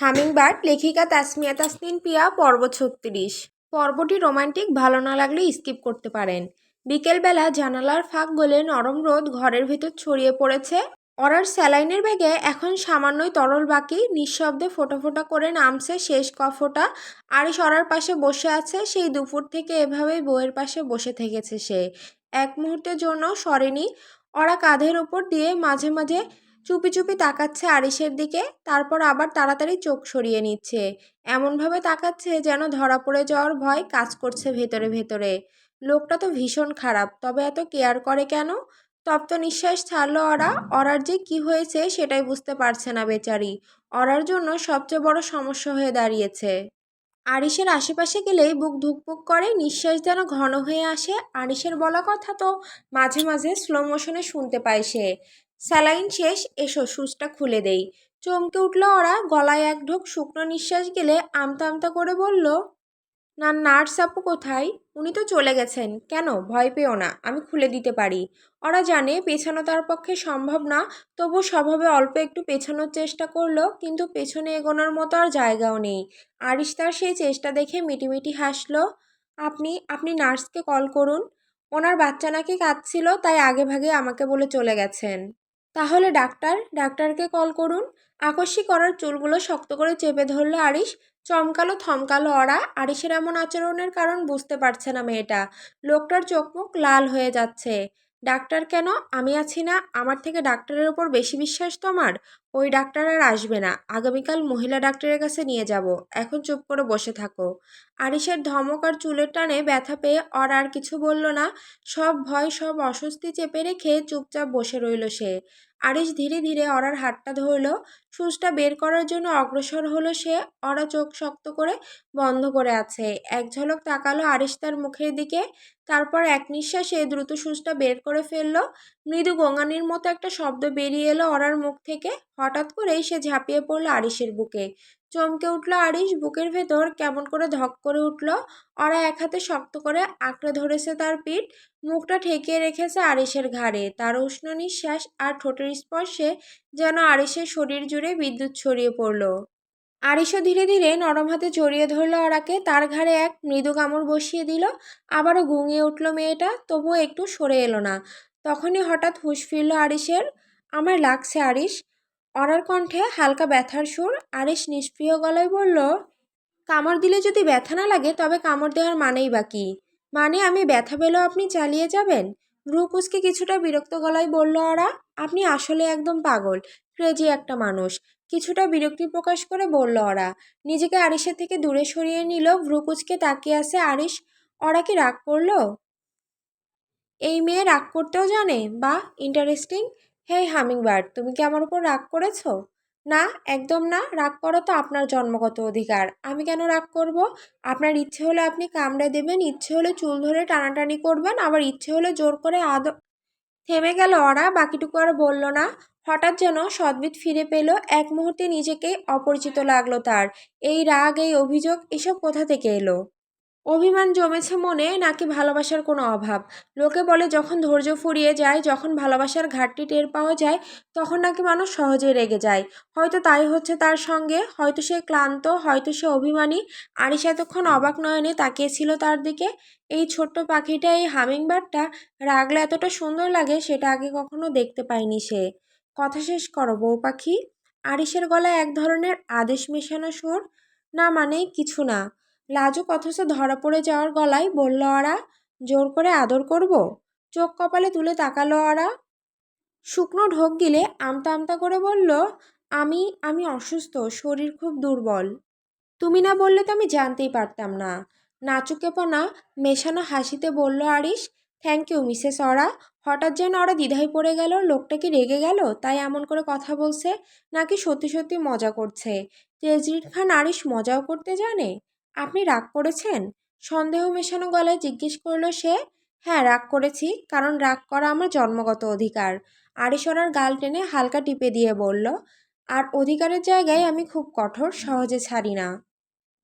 Hummingbird, লেখিকা তাসমিয়া তাসনিন পিয়া পর্ব ছত্রিশ। পর্বটি রোমান্টিক, ভালো না লাগলে স্কিপ করতে পারেন। বিকেলবেলা জানালার ফাঁক গলে নরম রোদ ঘরের ভেতর ছড়িয়ে পড়েছে। অরার স্যালাইনের ব্যাগে এখন সামান্যই তরল বাকি। নিঃশব্দে ফোটা ফোটা করে নামছে শেষ কফোটা। আরিস অরার পাশে বসে আছে। সেই দুপুর থেকে এভাবেই বউয়ের পাশে বসে থেকেছে সে। এক মুহূর্তের জন্য সরেনি। অরা কাঁধের ওপর দিয়ে মাঝে মাঝে চুপি চুপি তাকাচ্ছে আরিসের দিকে, তারপর আবার তাড়াতাড়ি চোখ সরিয়ে নিচ্ছে। এমনভাবে তাকাচ্ছে যেন ধরা পড়ে যাওয়ার ভয় কাজ করছে ভেতরে ভেতরে। লোকটা তো ভীষণ খারাপ, তবে এত কেয়ার করে কেন? তপ্ত নিঃশ্বাস ছাড়লো অরা, অরার যে কি হয়েছে সেটাই বুঝতে পারছে না বেচারি। অরার জন্য সবচেয়ে বড় সমস্যা হয়ে দাঁড়িয়েছে। আরিসের আশেপাশে গেলেই বুক ধুকপুক করে, নিঃশ্বাস যেন ঘন হয়ে আসে। আরিসের বলা কথা তো মাঝে মাঝে স্লো মোশনে শুনতে পায় সে। স্যালাইন শেষ, এসো সুচটা খুলে দেই। চমকে উঠল ওরা, গলায় এক ঢোক শুকনো নিঃশ্বাস গেলে আমতা আমতা করে বলল, না, নার্স আপু কোথায়? উনি তো চলে গেছেন। কেন? ভয় পেও না, আমি খুলে দিতে পারি। ওরা জানে পেছানো তার পক্ষে সম্ভব না, তবু স্বভাবে অল্প একটু পেছানোর চেষ্টা করল, কিন্তু পেছনে এগোনোর মতো আর জায়গাও নেই। আরিস তার সেই চেষ্টা দেখে মিটিমিটি হাসলো, আপনি আপনি নার্সকে কল করুন। ওনার বাচ্চা নাকি কাঁদছিল, তাই আগে ভাগে আমাকে বলে চলে গেছেন। তাহলে ডাক্তার, ডাক্তারকে কল করুন। আকস্মিক করার চুলগুলো শক্ত করে চেপে ধরল আরিস চমকালো, থমকালো অড়া আরিসের এমন আচরণের কারণ বুঝতে পারছে না মেয়েটা। লোকটার চোখ মুখ লাল হয়ে যাচ্ছে। ডাক্তার কেন? আমি আছি না। আমার থেকে ডাক্তারের ওপর বেশি বিশ্বাস তোমার? ওই ডাক্তার আর আসবে না। আগামীকাল মহিলা ডাক্তারের কাছে নিয়ে যাব। এখন চুপ করে বসে থাকো। আরিসের ধমক আর চুলের টানে ব্যথা পেয়ে অর আর কিছু বলল না। সব ভয়, সব অস্বস্তি চেপে রেখে চুপচাপ বসে রইল সে। আরিস ধীরে ধীরে অরার হাতটা ধরল। সুচটা বের করার জন্য অগ্রসর হলো সে। অরা চোখ শক্ত করে বন্ধ করে আছে। এক ঝলক তাকালো আরিস তার মুখের দিকে। তারপর এক নিঃশ্বাসে দ্রুত সুচটা বের করে ফেলল। মৃদু গঙ্গানির মতো একটা শব্দ বেরিয়ে এলো অরার মুখ থেকে। হঠাৎ করেই সে ঝাঁপিয়ে পড়ল আরিসের বুকে। চমকে উঠল আরিস বুকের ভেতর কেমন করে ধক করে উঠল। অরা এক হাতে শক্ত করে আঁকড়ে ধরেছে তার পিঠ, মুখটা ঠেকিয়ে রেখেছে আরিসের ঘাড়ে। তার উষ্ণ নিঃশ্বাস আর ঠোঁটের স্পর্শে যেন আরিসের শরীর জুড়ে বিদ্যুৎ ছড়িয়ে পড়ল। আরিসও ধীরে ধীরে নরম হাতে জড়িয়ে ধরল অরাকে তার ঘাড়ে এক মৃদু কামড় বসিয়ে দিল। আবারও ঘুমিয়ে উঠল মেয়েটা, তবুও একটু সরে এলো না। তখনই হঠাৎ হুঁশ ফিরল আরিসের আমার লাগছে আরিস অরার কণ্ঠে হালকা ব্যথার সুর আরিস নিষ্প্রিয় গলায় বলল, কামড় দিলে যদি ব্যথা না লাগে, তবে কামড় দেওয়ার মানেই বা কী? মানে আমি ব্যথা পেলেও আপনি চালিয়ে যাবেন? ভ্রুকুসকে কিছুটা বিরক্ত গলায় বলল ওরা আপনি আসলে একদম পাগল ক্রেজি একটা মানুষ। কিছুটা বিরক্তি প্রকাশ করে বলল ওরা নিজেকে আরিসের থেকে দূরে সরিয়ে নিল ভ্রুকুচকে তাকিয়ে আছে আরিস ওরা কি রাগ করল? এই মেয়ে রাগ করতেও জানে বা ইন্টারেস্টিং হে হামিংবার্ড তুমি কি আমার উপর রাগ করেছ? না, একদম না। রাগ করা তো আপনার জন্মগত অধিকার। আমি কেন রাগ করব? আপনার ইচ্ছে হলে আপনি কামড়ে দেবেন, ইচ্ছে হলে চুল ধরে টানাটানি করবেন, আবার ইচ্ছে হলে জোর করে আদ থেমে গেল ওরা, বাকিটুকু আর বলল না। হঠাৎ যেন সদ্বিত ফিরে পেল, এক মুহূর্তে নিজেকেই অপরিচিত লাগল তার। এই রাগ, এই অভিযোগ, এসব কোথা থেকে এলো? অভিমান জমেছে মনে, নাকি ভালোবাসার কোনো অভাব? লোকে বলে, যখন ধৈর্য ফুরিয়ে যায়, যখন ভালোবাসার ঘাটতি টের পাওয়া যায়, তখন নাকি মানুষ সহজে রেগে যায়। হয়তো তাই হচ্ছে তার সঙ্গে, হয়তো সে ক্লান্ত, হয়তো সে অভিমানী। আরিস এতক্ষণ অবাক নয়নে তাকিয়েছিল তার দিকে। এই ছোট্ট পাখিটা, এই হামিংবার্ডটা রাগলে এতটা সুন্দর লাগে, সেটা আগে কখনো দেখতে পায়নি সে। কথা শেষ করো, বউ পাখি। আরিসের গলায় এক ধরনের আদেশ মেশানো সুর। না মানে কিছু না। লাজুক অথচ ধরা পড়ে যাওয়ার গলায় বলল ওরা জোর করে আদর করব? চোখ কপালে তুলে তাকালো ওরা শুকনো ঢোক গিলে আমতা আমতা করে বলল, আমি আমি অসুস্থ, শরীর খুব দুর্বল। তুমি না বললে তো আমি জানতেই পারতাম না। নাচুকেপনা মেশানো হাসিতে বলল আরিস থ্যাংক ইউ মিসেস অরা হঠাৎ যেন ওরা দ্বিধায় পড়ে গেল, লোকটা কি রেগে গেল? তাই এমন করে কথা বলছে, নাকি সত্যি সত্যি মজা করছে? তেজরির খান আরিস মজাও করতে জানে? আপনি রাগ করেছেন? সন্দেহ মেশানো গলায় জিজ্ঞেস করল সে। হ্যাঁ রাগ করেছি, কারণ রাগ করা আমার জন্মগত অধিকার। আরিসরার গাল টেনে হালকা টিপে দিয়ে বলল, আর অধিকারের জায়গায় আমি খুব কঠোর, সহজে ছাড়ি না।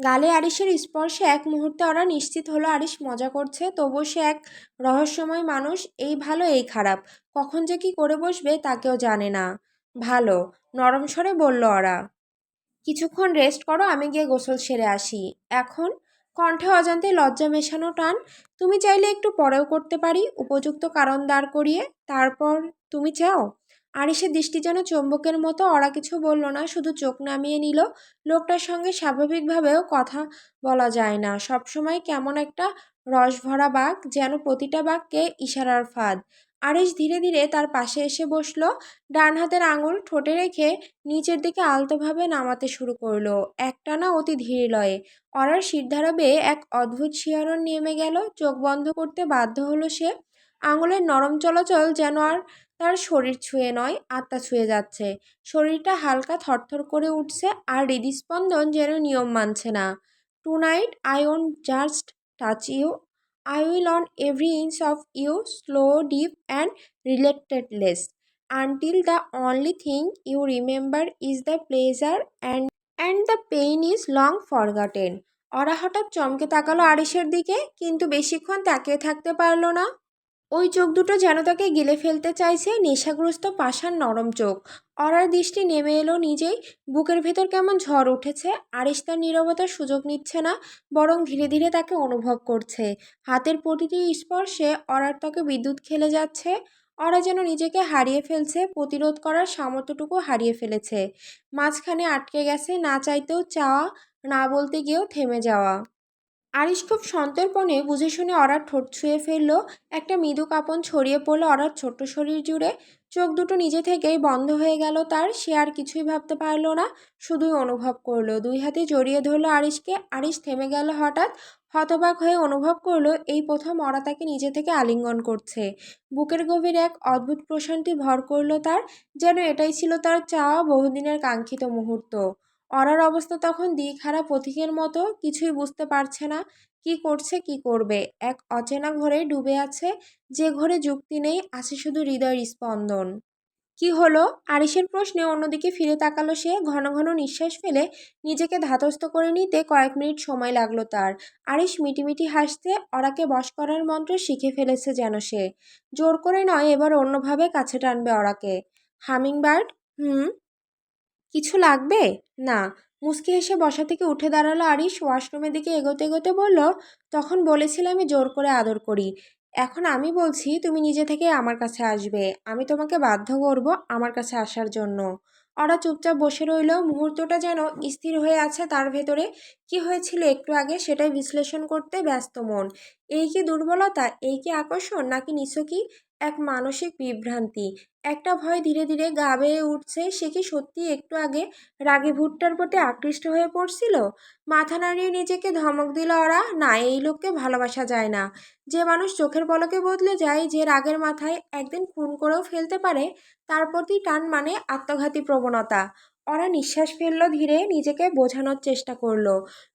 গালে আরিসের স্পর্শে এক মুহূর্তে ওরা নিশ্চিত হলো আরিস মজা করছে তবু সে এক রহস্যময় মানুষ, এই ভালো, এই খারাপ। কখন যে কি করে বসবে, তাকেও জানে না। ভালো, নরম স্বরে বলল ওরা। কিছুক্ষণ রেস্ট করো, আমি গিয়ে গোসল সেরে আসি। এখন কণ্ঠে অজান্তে লজ্জা মেশানো টান, তুমি চাইলে একটু পরেও করতে পারি, উপযুক্ত কারণ দাঁড় করিয়ে, তারপর তুমি চাও? আরিসের দৃষ্টি যেন চুম্বকের মতো, ওরা কিছু বলল না, শুধু চোখ নামিয়ে নিল। লোকটার সঙ্গে স্বাভাবিকভাবেও কথা বলা যায় না। সবসময় কেমন একটা রসভরা বাঘ, যেন প্রতিটা বাঘকে ইশারার ফাঁদ। আরিস ধীরে ধীরে তার পাশে এসে বসল। ডান হাতের আঙুল ঠোঁটে রেখে নিচের দিকে আলতোভাবে নামাতে শুরু করল। একটানা অতি ধীর লয়ে। অরার শিরধারা বেয়ে এক অদ্ভুত শিহরণ নেমে গেল। চোখ বন্ধ করতে বাধ্য হলো সে। আঙুলের নরম চলাচল যেন আর তার শরীর ছুঁয়ে নয়, আত্মা ছুঁয়ে যাচ্ছে। শরীরটা হালকা থরথর করে উঠছে আর হৃদস্পন্দন যেন নিয়ম মানছে না। Tonight I won't just touch you I will own every inch of you slow deep and relentless until the only thing you remember is the pleasure and and the pain is long forgotten ওরা হঠাৎ চমকে তাকালো আরিসের দিকে, কিন্তু বেশিক্ষণ তাকিয়ে থাকতে পারল না। ওই চোখ দুটো যেন তাকে গিলে ফেলতে চাইছে নেশাগ্রস্ত পাশার নরম চোখ। অরার দৃষ্টি নেমে এলো নিজেই, বুকের ভেতর কেমন ঝড় উঠেছে আরিস তার নীরবতার সুযোগ নিচ্ছে না, বরং ধীরে ধীরে তাকে অনুভব করছে। হাতের প্রতিটি স্পর্শে অরার ত্বকে বিদ্যুৎ খেলে যাচ্ছে, অরা যেন নিজেকে হারিয়ে ফেলছে, প্রতিরোধ করার সামর্থ্যটুকু হারিয়ে ফেলেছে। মাঝখানে আটকে গেছে না চাইতেও চাওয়া, না বলতে গিয়েও থেমে যাওয়া। আরিশ খুব সন্তর্পণে বুঝে শুনে অরার ঠোঁট ছুঁয়ে ফেলল। একটা মৃদু কাঁপন ছড়িয়ে পড়ল অরার ছোট্ট শরীর জুড়ে। চোখ দুটো নিজে থেকেই বন্ধ হয়ে গেল তার। সে আর কিছুই ভাবতে পারল না, শুধুই অনুভব করল। দুই হাতে জড়িয়ে ধরলো আরিশকে। আরিশ থেমে গেল হঠাৎ। হতবাক হয়ে অনুভব করল, এই প্রথম অরা তাকে নিজে থেকে আলিঙ্গন করছে। বুকের গভীর এক অদ্ভুত প্রশান্তি ভর করল তার, যেন এটাই ছিল তার চাওয়া বহুদিনের কাঙ্ক্ষিত মুহূর্ত। অরার অবস্থা তখন দিখারা পথিকের মতো, কিছুই বুঝতে পারছে না, কি করছে, কি করবে? এক অচেনা ঘরে ডুবে আছে, যে ঘরে যুক্তি নেই, আছে শুধু হৃদয়ের স্পন্দন। কি হলো? আরিসের প্রশ্নে অন্যদিকে ফিরে তাকালো সে, ঘন ঘন নিঃশ্বাস ফেলে নিজেকে ধাতস্থ করে নিতে কয়েক মিনিট সময় লাগল তার। আরিস মিটিমিটি হাসতে অরাকে বশ করার মন্ত্র শিখে ফেলেছে যেন সে। জোর করে নয়, এবার অন্যভাবে কাছে টানবে অরাকে। হামিংবার্ড, হুম? কিছু লাগবে? না। মুচকি হেসে বসা থেকে উঠে দাঁড়াল আরিশ, ওয়াশরুমের দিকে এগোতে এগোতে বলল, তখন বলেছিলে আমি জোর করে আদর করি। এখন আমি বলছি, তুমি নিজে থেকে আমার কাছে আসবে। আমি তোমাকে বাধ্য করব আমার কাছে আসার জন্য। ওরা চুপচাপ বসে রইল। মুহূর্তটা যেন স্থির হয়ে আছে তার ভেতরে। কি হয়েছিল একটু আগে সেটাই বিশ্লেষণ করতে ব্যস্ত মন। এই কি দুর্বলতা, এই কি আকর্ষণ, নাকি নিছকই এক মানসিক বিভ্রান্তি? একটা ভয় ধীরে ধীরে গা বেয়ে উঠছে, সে কি সত্যি একটু আগে রাগে ভুট্টার প্রতি আকৃষ্ট হয়ে পড়ছিল? মাথা নাড়িয়ে নিজেকে ধমক দিল ওরা, না, এই লোককে ভালোবাসা যায় না। যে মানুষ চোখের পলকে বদলে যায়, যে রাগের মাথায় একদিন খুন করেও ফেলতে পারে, তার প্রতি টান মানে আত্মঘাতী প্রবণতা। ওরা নিঃশ্বাস ফেলল ধীরে, নিজেকে বোঝানোর চেষ্টা করল।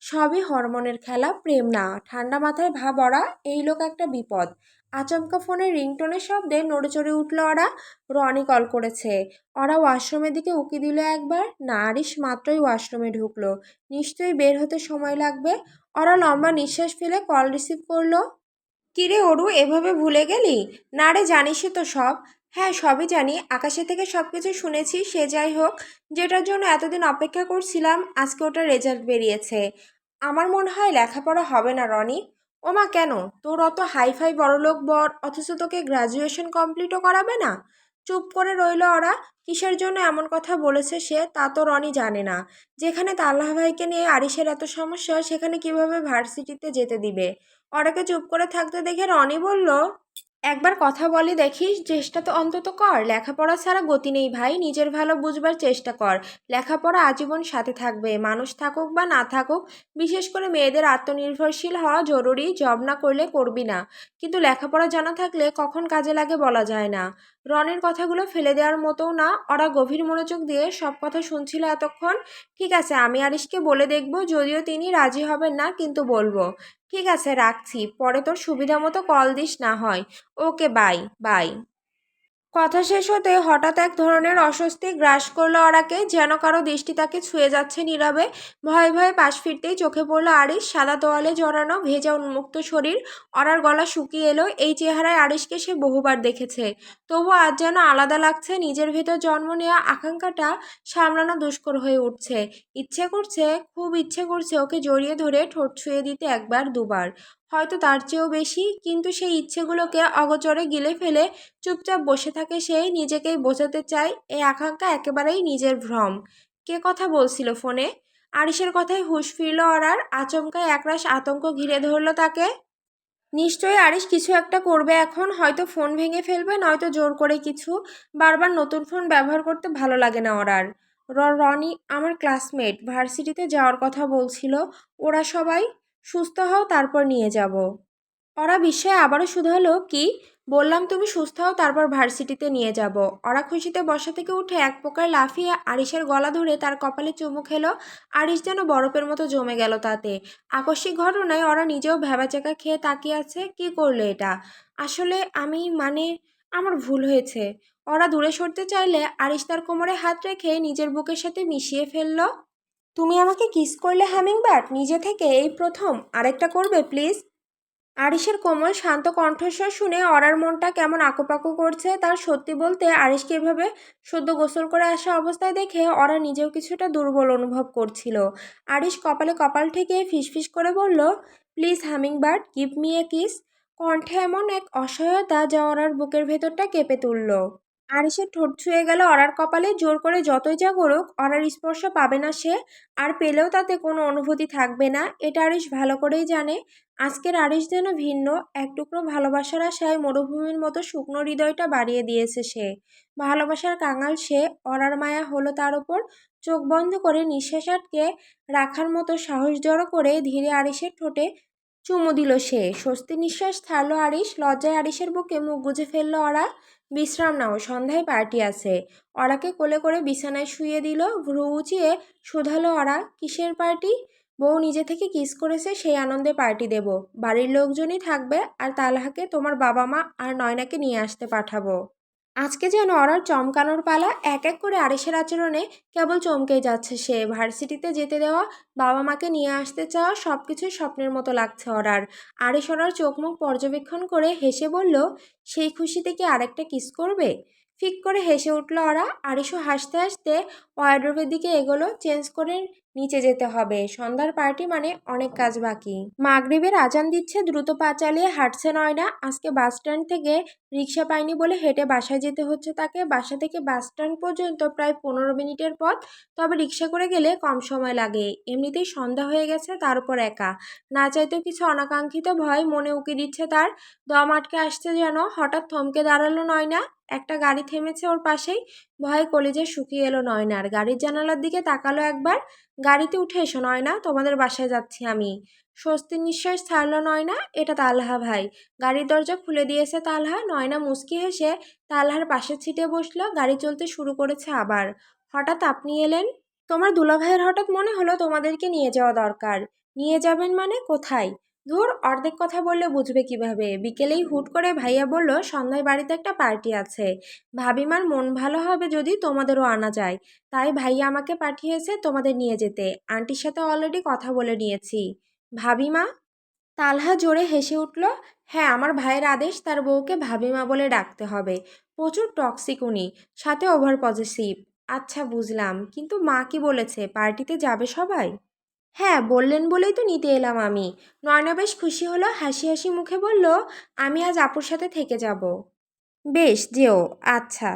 সবই হরমোনের খেলা, প্রেম না। ঠান্ডা মাথায় ভাব, ওরা, এই লোক একটা বিপদ। আচমকা ফোনের রিংটোনের শব্দে নড়ে চড়ে উঠল ওরা। রনি কল করেছে। ওরা ওয়াশরুমের দিকে উকি দিল একবার। না নারিশ মাত্রই ওয়াশরুমে ঢুকলো। নিশ্চয়ই বের হতে সময় লাগবে। ওরা লম্বা নিঃশ্বাস ফেলে কল রিসিভ করল। কিরে, অরু, এভাবে ভুলে গেলি? না রে, জানিসই তো সব। হ্যাঁ সবই জানি। আকাশে থেকে সব কিছু শুনেছি, সে যাই হোক। যেটার জন্য এতদিন অপেক্ষা করছিলাম, আজকে ওটার রেজাল্ট বেরিয়েছে। আমার মনে হয় লেখাপড়া হবে না, রনি। ওমা, কেন? তোর অত হাইফাই বড়লোক বর, অথচ তোকে গ্র্যাজুয়েশন কমপ্লিটও করাবে না? চুপ করে রইল ওরা। কিসের জন্য এমন কথা বলেছে সে, তা তো রনি জানে না। যেখানে তাল্লাহ ভাইকে নিয়ে আরিসের এত সমস্যা, সেখানে কীভাবে ভার্সিটিতে যেতে দিবে? ওরাকে চুপ করে থাকতে দেখে রনি বলল একবার কথা বলে দেখিস, চেষ্টা তো অন্তত কর। লেখাপড়া ছাড়া গতি নেই ভাই, নিজের ভালো বুঝবার চেষ্টা কর। লেখাপড়া আজীবন সাথে থাকবে, মানুষ থাকুক বা না থাকুক, বিশেষ করে মেয়েদের আত্মনির্ভরশীল হওয়া জরুরি, জব না করলে করবি না। কিন্তু লেখাপড়া জানা থাকলে কখন কাজে লাগে বলা যায় না। রনের কথাগুলো ফেলে দেওয়ার মতোও না, ওরা গভীর মনোযোগ দিয়ে সব কথা শুনছিল এতক্ষণ। ঠিক আছে, আমি আরিশকে বলে দেখব, যদিও তিনি রাজি হবেন না, কিন্তু বলব। ঠিক আছে, রাখছি, পরে তোর সুবিধা মতো কল দিস না হয়। Okay, bye bye. কথা শেষ হতে হঠাৎ এক ধরনের অস্বস্তি গ্রাস করল অরাকে যেন কারও দৃষ্টি তাকে ছুঁয়ে যাচ্ছে নীরবে। ভয়ে ভয়ে পাশ ফিরতেই চোখে পড়ল আরিশ। সাদা তোয়ালে জড়ানো, ভেজা উন্মুক্ত শরীর। অরার গলা শুকিয়ে এলো। এই চেহারায় আরিশকে সে বহুবার দেখেছে। তবু আজ যেন আলাদা লাগছে। নিজের ভেতর জন্ম নেওয়া আকাঙ্ক্ষাটা সামলানো দুষ্কর হয়ে উঠছে। ইচ্ছে করছে, খুব ইচ্ছে করছে ওকে জড়িয়ে ধরে ঠোঁট ছুঁয়ে দিতে একবার, দুবার। হয়তো তার চেয়েও বেশি, কিন্তু সেই ইচ্ছেগুলোকে অগচরে গিলে ফেলে চুপচাপ বসে থাকে সে, নিজেকেই বোঝাতে চায় এই আকাঙ্ক্ষা একেবারেই নিজের ভ্রম। কে কথা বলছিল ফোনে? আরিসের কথায় হুঁশ ফিরল অরার, আচমকায় একরাশ আতঙ্ক ঘিরে ধরলো তাকে। নিশ্চয়ই আরিস কিছু একটা করবে এখন, হয়তো ফোন ভেঙে ফেলবে, নয়তো জোর করে কিছু। বারবার নতুন ফোন ব্যবহার করতে ভালো লাগে না ওরার রনি, আমার ক্লাসমেট, ভার্সিটিতে যাওয়ার কথা বলছিল। ওরা সবাই সুস্থ হও, তারপর নিয়ে যাব। ওরা বিস্ময়ে আবারও শুধালো কি? বললাম তুমি সুস্থ হও, তারপর ভার্সিটিতে নিয়ে যাব। ওরা খুশিতে বসা থেকে উঠে এক প্রকার লাফিয়ে আরিসের গলা ধরে তার কপালে চুমু খেলো। আরিস যেন বরফের মতো জমে গেল তাতে। আকস্মিক ঘটনায় ওরা নিজেও ভেবাচাকা খেয়ে তাকিয়ে আছে, কি করল এটা? আসলে আমি মানে আমার ভুল হয়েছে। ওরা দূরে সরতে চাইলে আরিস তার কোমরে হাত রেখে নিজের বুকের সাথে মিশিয়ে ফেলল। তুমি আমাকে কিস করলে, হামিংবার্ড? নিজে থেকে এই প্রথম। আরেকটা করবে, প্লিজ? আরিসের কোমল, শান্ত কণ্ঠস্বর শুনে অরার মনটা কেমন আঁকুপাকু করছে, তার সত্যি বলতে আরিসকে এভাবে সদ্য গোসল করে আসা অবস্থায় দেখে অরা নিজেও কিছুটা দুর্বল অনুভব করছিল। আরিস কপালে কপাল ঠেকে ফিসফিস করে বলল, please, hummingbird, give me a kiss. কণ্ঠে এমন এক অসহায়তা যা অরার বুকের ভেতরটা কেঁপে তুলল। আরিসের ঠোঁট ছুঁয়ে গেল অরার কপালে, জোর করে যতই যা করুক, অরার স্পর্শ পাবে না সে। আর পেলেও তাতে কোনো অনুভূতি থাকবে না, এটা আরিস ভালো করেই জানে। আজকের আরিস যেন ভিন্ন, এক টুকরো ভালোবাসার আশায় মরুভূমির মতো শুকনো হৃদয়টা বাড়িয়ে দিয়েছে সে। ভালোবাসার কাঙাল সে, অরার মায়া হলো তার ওপর। চোখ বন্ধ করে নিঃশ্বাস আটকে রাখার মতো সাহস জড়ো করে ধীরে আরিসের ঠোঁটে চুমু দিল সে। স্বস্তি নিঃশ্বাস ছাড়লো আরিস লজ্জায় আরিসের বুকে মুখ গুজে ফেলল অরা। বিশ্রাম নাও, সন্ধ্যায় পার্টি আছে। অরাকে কোলে করে বিছানায় শুয়ে দিল, ভ্রু উঁচিয়ে শোধালো অরা, কিসের পার্টি? বউ নিজে থেকে কিস করেছে, সেই আনন্দে পার্টি দেব। বাড়ির লোকজনই থাকবে, আর তালহাকে তোমার বাবা মা আর নয়নাকে নিয়ে আসতে পাঠাবো। আজকে যেন অরার চমকানোর পালা, এক এক করে আরিসের আচরণে কেবল চমকেই যাচ্ছে সে। ভার্সিটিতে যেতে দেওয়া, বাবা মাকে নিয়ে আসতে চাওয়া সব কিছুই স্বপ্নের মতো লাগছে অরার আরিস অরার চোখ মুখ পর্যবেক্ষণ করে হেসে বলল, সেই খুশিতে কি আরেকটা কিস করবে? ফিক করে হেসে উঠল ওরা। আরিসও হাসতে হাসতে ওয়ার্ড্রোবের দিকে এগোলো, চেঞ্জ করে নিচে যেতে হবে। সন্ধ্যার পার্টি মানে অনেক কাজ বাকি। মাগরিবের আজান দিচ্ছে দ্রুত পা চালিয়ে হাঁটছে নয়না। আজকে বাস স্ট্যান্ড থেকে রিক্সা পায়নি বলে হেঁটে বাসায় যেতে হচ্ছে তাকে। বাসা থেকে বাস স্ট্যান্ড পর্যন্ত প্রায় পনেরো মিনিটের পথ, তবে রিক্সা করে গেলে কম সময় লাগে। এমনিতেই সন্ধ্যা হয়ে গেছে, তার উপর একা। না চাইতেও কিছু অনাকাঙ্ক্ষিত ভয় মনে উকি দিচ্ছে তার। দম আটকে আসছে যেন, হঠাৎ থমকে দাঁড়াল নয়না। একটা গাড়ি থেমেছে ওর পাশেই। ভয়ে কলেজে শুকিয়ে এলো নয়নার। গাড়ির জানালার দিকে তাকালো একবার। গাড়িতে উঠে এসো নয়না, তোমাদের বাসায় যাচ্ছি আমি। স্বস্তির নিঃশ্বাস ছাড়লো নয়না, এটা তালহা ভাই। গাড়ির দরজা খুলে দিয়েছে তালহা। নয়না মুচকি হেসে তালহার পাশে ছিটে বসল। গাড়ি চলতে শুরু করেছে আবার। হঠাৎ আপনি এলেন? তোমার দুলাভাইয়ের হঠাৎ মনে হলো তোমাদেরকে নিয়ে যাওয়া দরকার। নিয়ে যাবেন মানে কোথায়? ধুর, অর্ধেক কথা বললে বুঝবে কীভাবে? বিকেলেই হুট করে ভাইয়া বলল, সন্ধ্যায় বাড়িতে একটা পার্টি আছে। ভাবিমার মন ভালো হবে যদি তোমাদেরও আনা যায়। তাই ভাইয়া আমাকে পাঠিয়েছে তোমাদের নিয়ে যেতে। আন্টির সাথে অলরেডি কথা বলে নিয়েছি। ভাবিমা? তালহা জোরে হেসে উঠল হ্যাঁ আমার ভাইয়ের আদেশ, তার বউকে ভাবিমা বলে ডাকতে হবে। প্রচুর টক্সিক উনি, সাথে ওভার পজিটিভ আচ্ছা বুঝলাম। কিন্তু মা কি বলেছে? পার্টিতে যাবে সবাই? হ্যাঁ বললেন বলেই তো নিতে এলাম আমি। নয়না বেশ খুশি হলো, হাসি হাসি মুখে বলল, আমি আজ আপুর সাথে থেকে যাব। বেশ, যেও আচ্ছা।